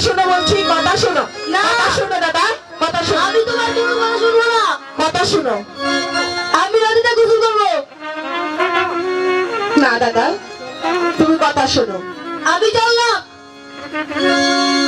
শোনো বলছি কথা শোনো। না। শোনো দাদা কথা শোনো। আমি তোমার কোনো কথা শুনব না। কথা শোনো। আমি নদীতে গোসল করব। না দাদা তুমি কথা শোনো। আমি চললাম।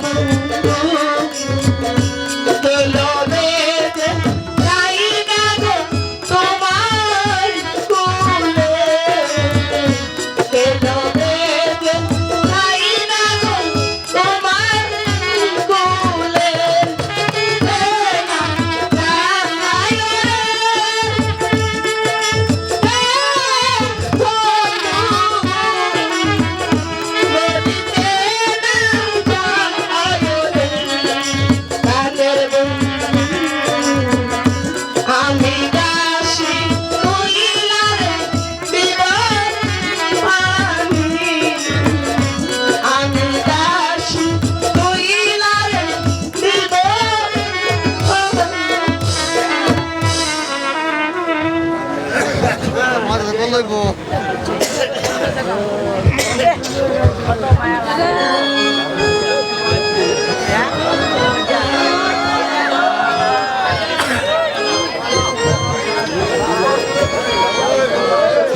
なんだ? লইব।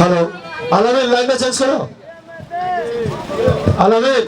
হ্যালো আলামিন লাইনটা চেঞ্জ করো। আলামিন